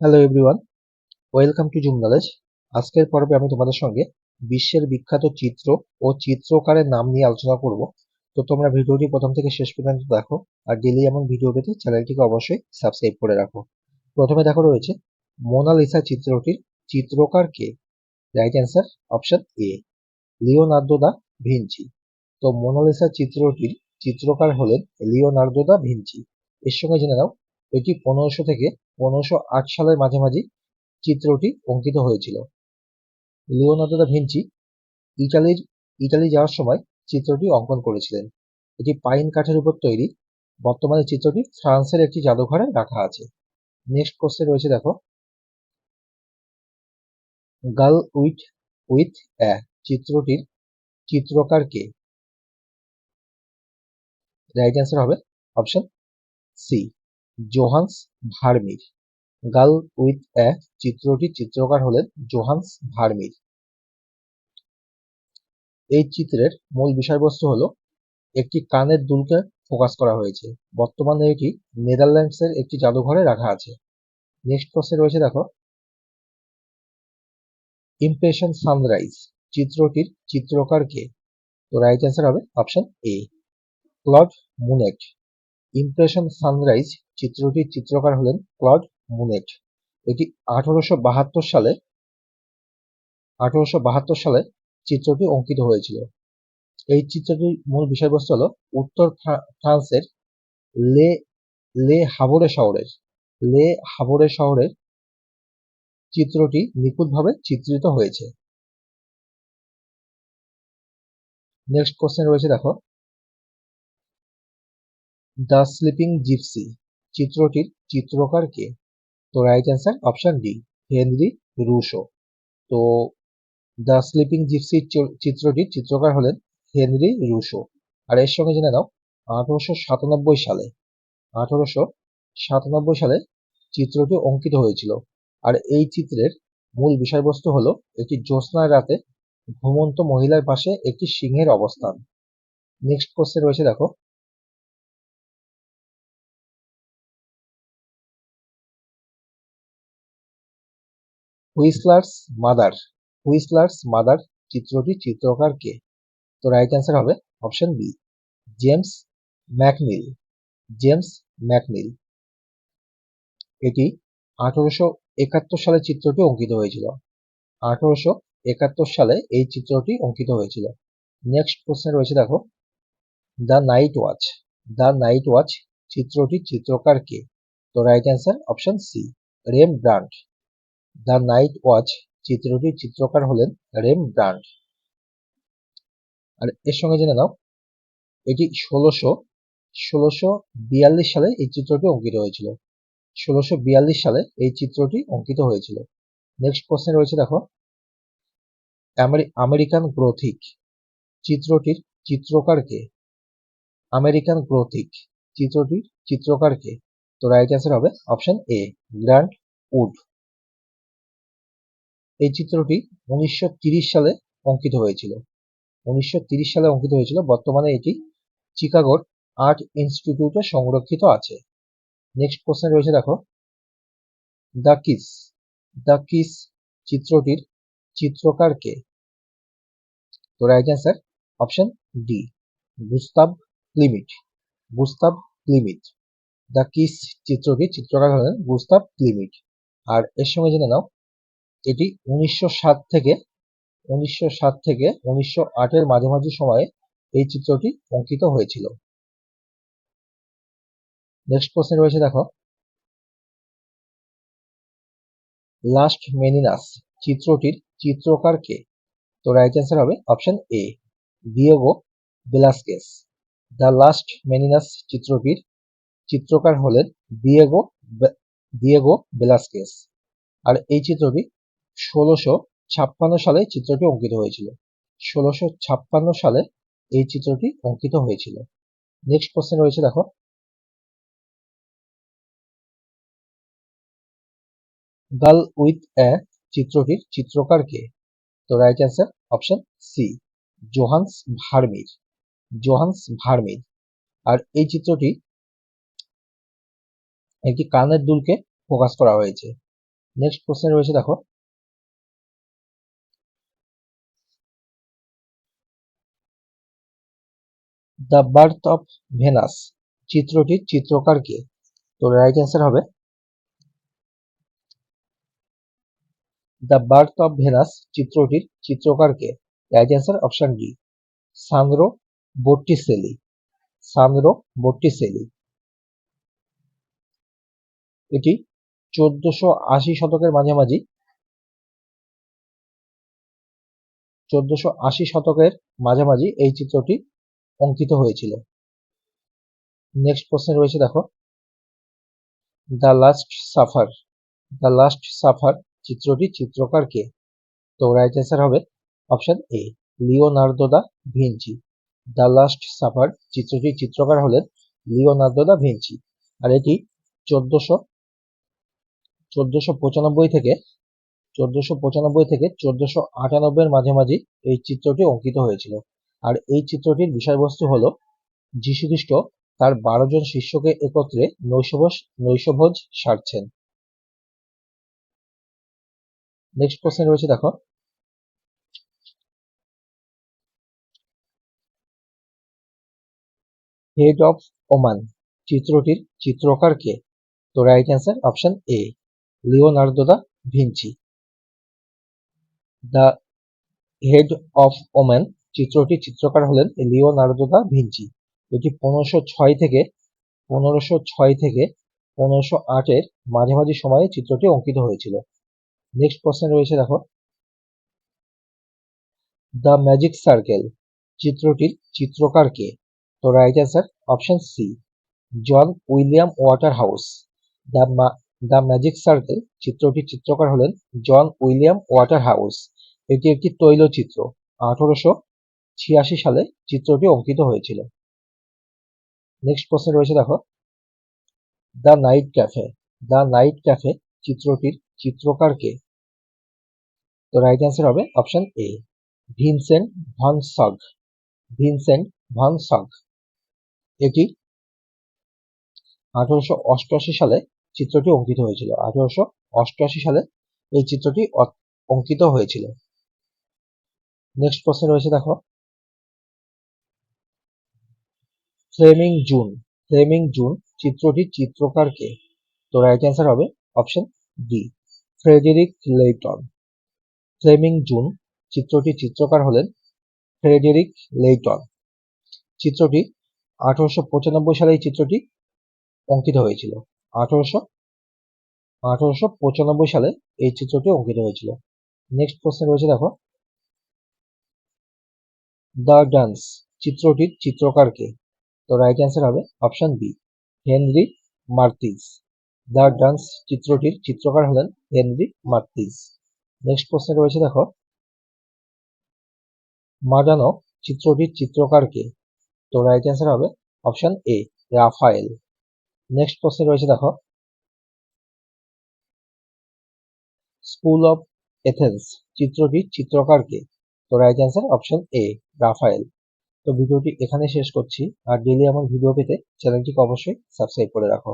Hello everyone welcome to Zoom knowledge আজকের পর্বে আমি তোমাদের সঙ্গে বিশ্বের বিখ্যাত চিত্র ও চিত্রকারের নাম নিয়ে আলোচনা করব। তো তোমরা ভিডিওটি প্রথম থেকে শেষ পর্যন্ত দেখো আর ডেলি এমন ভিডিও পেতে চ্যানেলটিকে অবশ্যই সাবস্ক্রাইব করে রাখো। প্রথমে দেখো রয়েছে মোনালিসা চিত্রটির চিত্রকার কে? Right answer option A Leonardo da Vinci তো মোনালিসা চিত্রটির চিত্রকার হলেন লিওনার্দো দা ভিঞ্চি এর সঙ্গে জেনে নাও, এটি পনেরোশো থেকে পনেরোশো আট সালের মাঝামাঝি চিত্রটি অঙ্কিত হয়েছিল। লিওনার্দো দা ভিঞ্চি ইটালির, ইটালি যাওয়ার সময় চিত্রটি অঙ্কন করেছিলেন। এটি পাইন কাঠের উপর তৈরি। বর্তমানে চিত্রটি ফ্রান্সের একটি জাদুঘরে রাখা আছে। নেক্সট কোশ্চেন রয়েছে দেখো। গার্ল উইথ উইথ অ্যা চিত্রটির চিত্রকার কে? রাইট অ্যান্সার হবে option C. Johannes Vermeer. Girl with a চিত্রটির চিত্রকার হলেন জোহান্স ভার্মির। এই চিত্রের মূল বিষয়বস্তু হলো, একটি কানের দুলকে ফোকাস করা হয়েছে। বর্তমানে এটি নেদারল্যান্ডসের একটি জাদুঘরে রাখা আছে। নেক্সট কোশ্চেন রয়েছে দেখো, ইমপ্রেশন সানরাইজ চিত্রটির চিত্রকার কে? তো রাইট অ্যান্সার হবে option A Claude Monet, impression sunrise চিত্রটির চিত্রকার হলেন ক্লড মুনেট। এটি আঠারোশো বাহাত্তর সালে, আঠারোশো বাহাত্তর সালে চিত্রটি অঙ্কিত হয়েছিল। এই চিত্রটির মূল বিষয়বস্তু হল উত্তর ফ্রান্সের লে লে হাবরে শহরের, লে হাবরে শহরের চিত্রটি নিখুঁতভাবে চিত্রিত হয়েছে। নেক্সট কোশ্চেন রয়েছে দেখো। The sleeping gypsy. চিত্রটির চিত্রকার কে? তো right answer option D Henri Rousseau তো দ্য স্লিপিং জিপসির চিত্রটির চিত্রকার হলেন হেনরি রুশো আর এর সঙ্গে জেনে নাও, আঠারোশো সাতানব্বই সালে, আঠারোশো সাতানব্বই সালে চিত্রটি অঙ্কিত হয়েছিল। আর এই চিত্রের মূল বিষয়বস্তু হলো একটি জ্যোৎস্নার রাতে ঘুমন্ত মহিলার পাশে একটি সিংহের অবস্থান। নেক্সট কোশ্চেন রয়েছে দেখো হুইসলার্স মাদার হুইসলার্স মাদার চিত্রটি চিত্রকার কে? তো রাইট অ্যান্সার হবে option B James McNeill James McNeill এটি আঠারোশো একাত্তর সালে চিত্রটি অঙ্কিত হয়েছিল। আঠারোশো একাত্তর সালে এই চিত্রটি অঙ্কিত হয়েছিল। নেক্সট প্রশ্নে রয়েছে দেখো the night watch the night watch চিত্রটির চিত্রকার কে? তো right answer option C Rembrandt the night watch চিত্রটির চিত্রকার হলেন রেম ব্রান্ড আর এর সঙ্গে জেনে নাও, এটি ষোলোশো ষোলোশো বিয়াল্লিশ সালে এই চিত্রটি অঙ্কিত হয়েছিল। ষোলোশো বিয়াল্লিশ সালে এই চিত্রটি অঙ্কিত হয়েছিল। নেক্সট প্রশ্নে রয়েছে দেখো আমেরিকান গ্রোথিক চিত্রটির চিত্রকার কে? আমেরিকান গ্রোথিক চিত্রটির চিত্রকার কে? তো রাইট অ্যান্সার হবে অপশন এ গ্র্যান্ড উড। এই চিত্রটি উনিশশো সালে অঙ্কিত হয়েছিল। উনিশশো সালে অঙ্কিত হয়েছিল। বর্তমানে এটি চিকাগোর আর্ট ইনস্টিটিউটে সংরক্ষিত আছে। নেক্সট কোশ্চেন রয়েছে দেখো, দ্য কিস দ্য কিস চিত্রটির চিত্রকার কে? তো right answer option D Gustav Klimt Gustav Klimt. The kiss চিত্রটির চিত্রকার হলেন গুস্তাব ক্লিমিট। আর এর সঙ্গে জেনে নাও এটি উনিশশো সাত থেকে, উনিশশো সাত থেকে উনিশশো আটের মাঝামাঝি সময়ে এই চিত্রটি অঙ্কিত হয়েছিল। নেক্সট কোশ্চেন রয়েছে দেখো। লাস্ট মেনিনাস চিত্রটির চিত্রকার কে? তো রাইট অ্যান্সার হবে option A Diego Velazquez the Las Meninas চিত্রটির চিত্রকার হলেন দিয়েগো দিয়েগো বেলাস্কেস আর এই চিত্রটি ষোলোশো ছাপ্পান্ন সালে চিত্রটি অঙ্কিত হয়েছিল। ষোলোশো ছাপ্পান্ন সালে এই চিত্রটি অঙ্কিত হয়েছিল। নেক্সট প্রশ্ন রয়েছে দেখো। গার্ল উইথ অ্যা চিত্রটির চিত্রকার কে? তো right answer option C Johannes Vermeer Johannes Vermeer আর এই চিত্রটি একটি কানের দুলকে ফোকাস করা হয়েছে। নেক্সট প্রশ্নে রয়েছে দেখো। দ্য বার্থ অফ ভেনাস চিত্রটির চিত্রকার কে? তো রাইট অ্যান্সার হবে দ্য বার্থ অফ ভেনাস চিত্রটির চিত্রকার কে? Right answer option D Sandro Botticelli Sandro Botticelli এটি চোদ্দশো আশি শতকের মাঝামাঝি। চোদ্দশো আশি শতকের মাঝামাঝি এই চিত্রটি অঙ্কিত হয়েছিল। নেক্সট প্রশ্নে রয়েছে দেখো। The last supper the last supper চিত্রটি চিত্রকার কে? তো রাইট অ্যান্সার হবে option A Leonardo da Vinci the last supper চিত্রটির চিত্রকার হলেন লিওনার্দো দা ভিঞ্চি আর এটি চোদ্দশো চোদ্দশো পঁচানব্বই থেকে, চোদ্দশো পঁচানব্বই থেকে চোদ্দশো আটানব্বইয়ের মাঝামাঝি এই চিত্রটি অঙ্কিত হয়েছিল। আর এই চিত্রটির বিষয়বস্তু হল, যীশুখ্রিস্ট তার বারো জন শিষ্যকে একত্রে নৈশভোজ নৈশভোজ সারছেন। নেক্সট প্রশ্নে রয়েছে দেখো হেড অফ ওমান চিত্রটির চিত্রকার কে? তো right answer option A Leonardo da Vinci. The head of woman চিত্রটির চিত্রকার হলেন লিওনার্দো দা ভিঞ্চি। এটি পনেরোশো ছয় থেকে পনেরোশো ছয় থেকে পনেরোশো আটের মাঝামাঝি সময়ে চিত্রটি অঙ্কিত হয়েছিল। নেক্সট প্রশ্নে রয়েছে দেখো। দ্য ম্যাজিক সার্কেল চিত্রটির চিত্রকার কে? তো right answer option C John William Waterhouse the the magic circle চিত্রটির চিত্রকার হলেন জন উইলিয়াম ওয়াটার হাউস এটি একটি তৈলচিত্র, আঠারোশো ছিয়াশি সালে চিত্রটি অঙ্কিত হয়েছিল। নেক্সট প্রশ্নে রয়েছে দেখো the night cafe the night cafe চিত্রটির চিত্রকার কে তো রাইট অ্যান্সার হবে option A Vincent van Gogh Vincent van Gogh এটি আঠারোশো অষ্টআশি সালে চিত্রটি অঙ্কিত হয়েছিল। আঠারোশো অষ্টআশি সালে এই চিত্রটি অঙ্কিত হয়েছিল। নেক্সট প্রশ্নে রয়েছে দেখো ফ্লেমিং জুন ফ্লেমিং জুন চিত্রটির চিত্রকার কে? তো রাইট অ্যান্সার হবে option D Frederic Leighton flaming June চিত্রটির চিত্রকার হলেন ফ্রেডেরিক লেইটন চিত্রটি আঠারোশো পঁচানব্বই সালে এই চিত্রটি অঙ্কিত হয়েছিল। আঠারোশো আঠারোশো পঁচানব্বই সালে এই চিত্রটি অঙ্কিত হয়েছিল। নেক্সট প্রশ্নে রয়েছে দেখো। দ্য ডান্স চিত্রটির চিত্রকার কে? তো রাইট অ্যান্সার হবে option B Henri Matisse the dance চিত্রটির চিত্রকার হলেন হেনরি মার্তিজ নেক্সট প্রশ্নে রয়েছে দেখো মাডানো চিত্রটির চিত্রকার কে তো রাইট অ্যান্সার হবে অপশন এ রাফায়েল নেক্সট প্রশ্নে রয়েছে দেখো স্কুল অফ এথেন্স চিত্রটির চিত্রকার কে তো right answer option A Raphael তো ভিডিওটি এখানে শেষ করছি। আর ডেলি আমার ভিডিও পেতে চ্যানেলটিকে অবশ্যই সাবস্ক্রাইব করে রাখো।